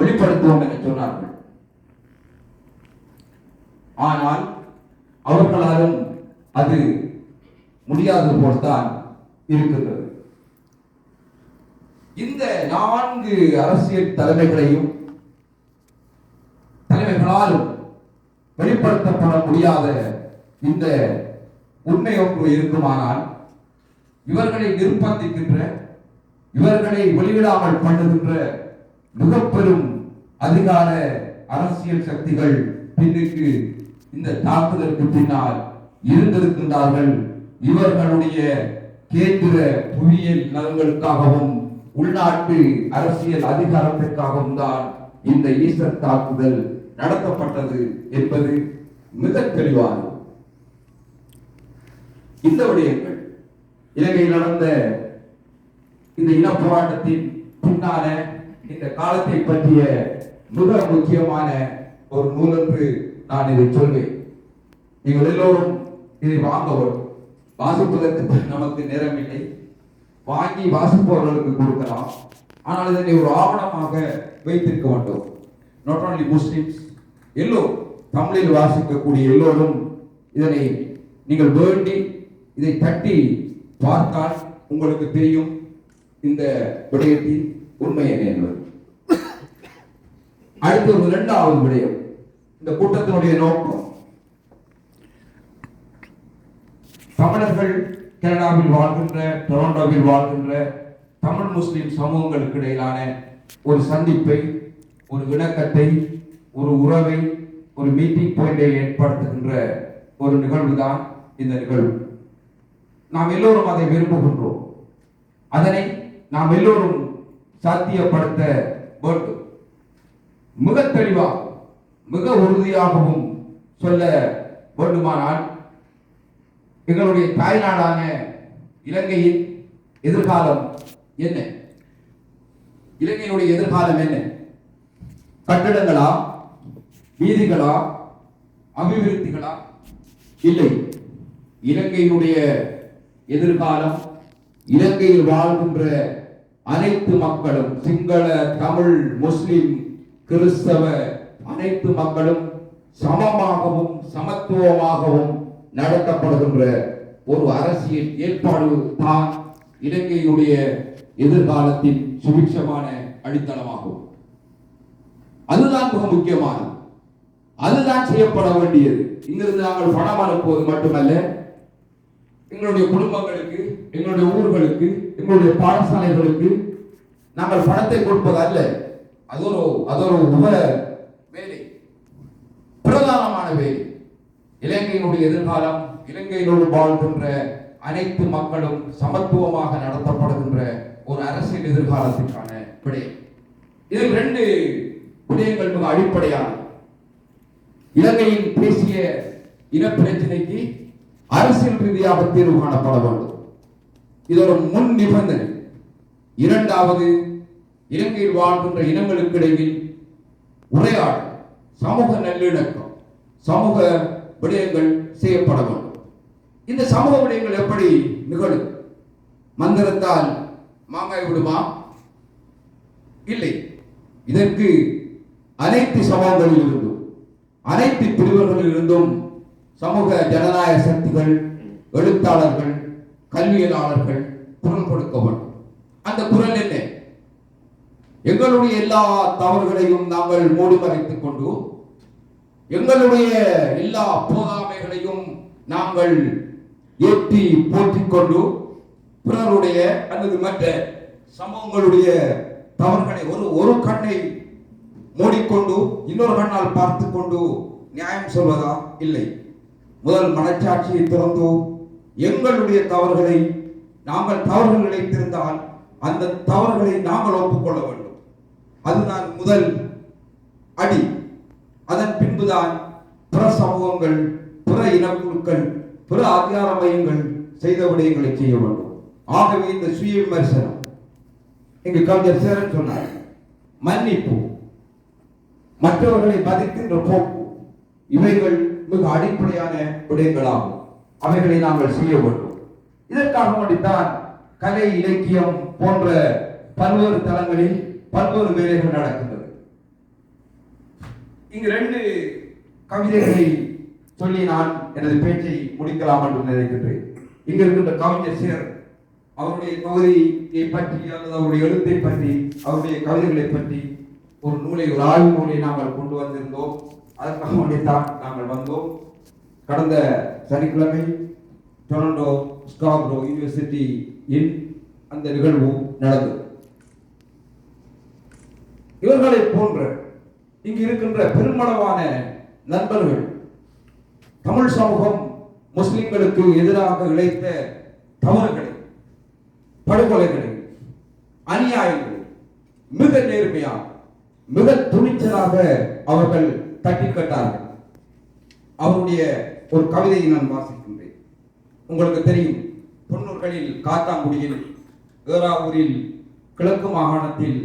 வெளிப்படுத்துவோம் என்று சொன்னார்கள். ஆனால் அவர்களாலும் அது முடியாது போல்தான் இருக்கின்றது. இந்த நான்கு அரசியல் தலைமைகளையும் தலைமைகளால் வெளிப்படுத்தப்பட முடியாத இந்த உண்மை ஒன்று இருக்குமானால் இவர்களை நிர்பந்திக்கின்ற இவர்களை வெளியிடாமல் பண்ணுகின்ற மிகப்பெரும் அதிகார அரசியல் சக்திகள் பின்னுக்கு இந்த தாக்குதலுக்கு பின்னால் இருந்திருக்கின்றார்கள். இவர்களுடைய கேந்திர புவியியல் நலன்களுக்காகவும் உள்நாட்டு அரசியல் அதிகாரத்திற்காகவும் தான் இந்த ஈஸ்டர் தாக்குதல் நடத்தப்பட்டது என்பது மிக தெளிவானது. இந்த விடயங்கள் இலங்கையில் நடந்த இந்த இன போராட்டத்தின் பின்னால இந்த காலத்தை பற்றிய மிக முக்கியமான ஒரு நூல் என்று நான் இதை சொல்வேன். நீங்கள் எல்லோரும் இதை வாங்க வாசிப்பதற்கு நமக்கு நேரமில்லை. வாங்கி வாசிப்பவர்களுக்கு கொடுக்கலாம். ஆனால் இதனை ஒரு ஆவணமாக வைத்திருக்க வேண்டும். நாட் ஓன்லி முஸ்லிம்ஸ் எல்லோரும் தமிழில் வாசிக்கக்கூடிய எல்லோரும் இதனை நீங்கள் வேண்டி இதை தட்டி பார்த்தால் உங்களுக்கு தெரியும். இந்த விடயத்தின் உண்மை என்ன என்பது. அடுத்து ஒரு இரண்டாவது விடயம். இந்த கூட்டத்தினுடைய நோக்கம். தமிழர்கள் கனடாவில் வாழ்கின்ற டொரண்டோவில் வாழ்கின்ற தமிழ் முஸ்லிம் சமூகங்களுக்கு இடையிலான ஒரு சந்திப்பை ஒரு விளக்கத்தை ஒரு உறவை ஒரு மீட்டிங் பாயிண்டை ஏற்படுத்துகின்ற ஒரு நிகழ்வு தான் இந்த நிகழ்வு. நாம் எல்லோரும் அதை விரும்புகின்றோம். அதனை நாம் எல்லோரும் சாத்தியப்படுத்த வேண்டும். மிக தெளிவாக மிக உறுதியாகவும் சொல்ல வேண்டுமானால் எங்களுடைய தாய்நாடான இலங்கையின் எதிர்காலம் என்ன? இலங்கையினுடைய எதிர்காலம் என்ன? கட்டடங்களா? வீதிகளா? அபிவிருத்திகளா? இல்லை. இலங்கையினுடைய எதிர்காலம் இலங்கையில் வாழ்கின்ற அனைத்து மக்களும் சிங்கள தமிழ் முஸ்லிம் கிறிஸ்தவ அனைத்து மக்களும் சமமாகவும் சமத்துவமாகவும் நடத்தப்படுகின்ற ஒரு அரசியல் ஏற்பாடு தான் இலங்கையுடைய எதிர்காலத்தின் சுபிக்ஷமான அடித்தளமாகும். அதுதான் மிக முக்கியமானது. அதுதான் செய்யப்பட வேண்டியது. இங்கிருந்து நாங்கள் பணம் அனுப்புவது மட்டுமல்ல எங்களுடைய குடும்பங்களுக்கு எங்களுடைய ஊர்களுக்கு எங்களுடைய பாடசாலைகளுக்கு நாங்கள் பணத்தை கொடுப்பது அல்ல. அது ஒரு அது ஒரு உப வேலை. பிரதானமான வேலை. இலங்கையினுடைய எதிர்காலம் இலங்கையினோடு வாழ்கின்ற அனைத்து மக்களும் சமத்துவமாக நடத்தப்படுகின்ற ஒரு அரசியல் எதிர்காலத்திற்கான விடயம் இதில் ரெண்டு விடயங்கள் மிக அடிப்படையான இலங்கையின் தேசிய இன பிரச்சனைக்கு அரசியல் ரீதியாக தீர்வு காணப்பட வேண்டும். இது ஒரு முன் நிபந்தனை இரண்டாவது இலங்கையில் வாழ்கின்ற இனங்களுக்கு இடையில் உரையாடல் சமூக நல்லிணக்கம் சமூக விடயங்கள் செய்யப்பட வேண்டும். இந்த சமூக விடயங்கள் எப்படி நிகழும்? மந்திரத்தால் மாங்காய் விடுமா? இல்லை. இதற்கு அனைத்து சமூகங்களில் இருந்தும் அனைத்து பிரிவுகளில் இருந்தும் சமூக ஜனநாயக சக்திகள் எழுத்தாளர்கள் கல்வியலாளர்கள் குரல் கொடுக்க வேண்டும். அந்த குரல் என்ன? எங்களுடைய எல்லா தவறுகளையும் நாங்கள் மூடி மறைத்துக் கொண்டு எங்களுடைய எல்லா போதாமைகளையும் நாங்கள் ஏற்றி போற்றிக் கொண்டு பிறருடைய அல்லது மற்ற சமூகங்களுடைய தவறுகளை ஒரு ஒரு கண்ணை மூடிக்கொண்டு இன்னொரு கண்ணால் பார்த்து கொண்டு நியாயம் சொல்வதா? இல்லை. முதல் மனச்சாட்சியை திறந்து எங்களுடைய தவறுகளை நாங்கள் தவறுகள் இழைத்திருந்தால் அந்த தவறுகளை நாங்கள் ஒப்புக்கொள்ள வேண்டும். அதுதான் முதல் அடி. அதன் பின்புதான் பிற சமூகங்கள் பிற இனக்குழுக்கள் பிற அதிகார மையங்கள் செய்த விடயங்களை செய்ய வேண்டும். ஆகவே இந்த சுய விமர்சனம். இங்கு கவிஞர் சேரன் சொன்னார் மன்னிப்பு. மற்றவர்களை மதிக்கின்ற போக்கு இவைகள் மிக அடிப்படையான விடயங்களாகும். அவைகளை நாங்கள் செய்ய வேண்டும். இதற்காக வேண்டித்தான் கலை இலக்கியம் போன்ற பல்வேறு தளங்களில் பல்வேறு வேலைகள் நடக்கின்றது. இங்கு ரெண்டு கவிதைகளை சொல்லி நான் எனது பேச்சை முடிக்கலாம் என்று நினைக்கின்றேன். இங்கு இருக்கின்ற கவிஞர் சேர் அவருடைய தொகுதியை பற்றி அல்லது அவருடைய எழுத்தை பற்றி அவருடைய கவிதைகளை பற்றி ஒரு நூலை ஒரு ஆய்வு நூலை நாங்கள் கொண்டு வந்திருந்தோம். அதற்காக வேண்டித்தான் நாங்கள் வந்தோம். கடந்த சனிக்கிழமை டொரண்டோ ஸ்காப்ரோ யூனிவர்சிட்டி இன் அந்த நிகழ்வு நடந்தது. இவர்களை போன்ற இங்கு இருக்கின்ற பெருமளவான நண்பர்கள் தமிழ் சமூகம் முஸ்லிம்களுக்கு எதிராக இழைத்த தவறுகளை படுகொலைகளை அநியாயங்களை மிக நேர்மையாக மிக துணிச்சலாக அவர்கள் தட்டி கட்டார்கள். அவருடைய ஒரு கவிதையை நான் வாசிக்கின்றேன். உங்களுக்கு தெரியும் தொண்ணூறுகளில் காத்தாங்குடியில் ஏறாவூரில் கிழக்கு மாகாணத்தில்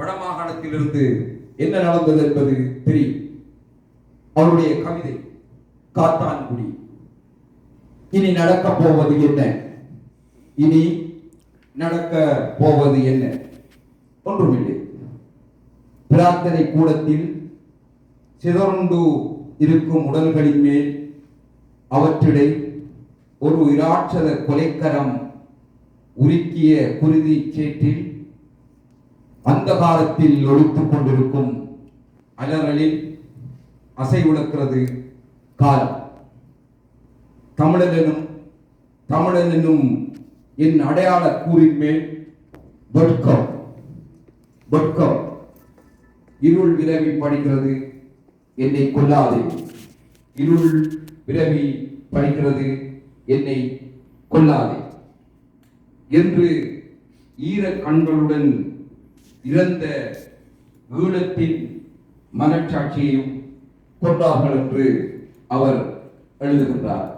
வடமாகாணத்திலிருந்து என்ன நடந்தது என்பது தெரியும் அவருடைய கவிதை காத்தான்குடி. இனி நடக்க போவது என்ன? இனி நடக்க போவது என்ன? ஒன்றுமில்லை. பிரார்த்தனை கூடத்தில் சிதறுண்டு இருக்கும் உடல்களின் மேல் அவற்றிடை ஒரு இராட்சத கொலைக்கரம் உருக்கிய குருதி சேற்றில் அந்த காலத்தில் ஒழித்துக் கொண்டிருக்கும் அலறலில் அசைவுடக்கிறது காலம். தமிழனும் தமிழன் என்னும் என் அடையாள கூறின் மேல் வெட்கம் வெட்கம். இருள் விரவி படிக்கிறது என்னை கொல்லாதே. இருள் விரவி படிக்கிறது என்னை கொல்லாதே. என்று ஈர கண்களுடன் இறந்த ஈழத்தின் மனச்சாட்சியையும் கொண்டார்கள் என்று அவர் எழுதுகின்றார்.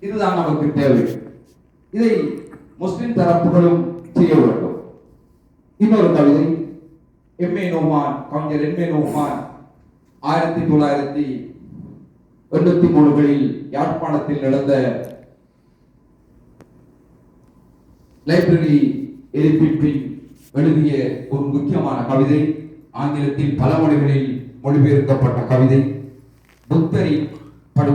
இதுதான் நமக்கு தேவை. இதை முஸ்லிம் தரப்புகளும் செய்ய வேண்டும். இன்னொரு கவிதை எம்ஏ நோமான் கவிஞர் எம்ஏ நோமான் ஆயிரத்தி தொள்ளாயிரத்தி எண்பத்தி மூணுகளில் யாழ்ப்பாணத்தில் நடந்த லைப்ரரி எதிர்ப்பின் எழுதிய ஒரு முக்கியமான கவிதை ஆங்கிலத்தில் பல மொழிகளில் மொழிபெயர்க்கப்பட்ட கவிதை. புத்தரின்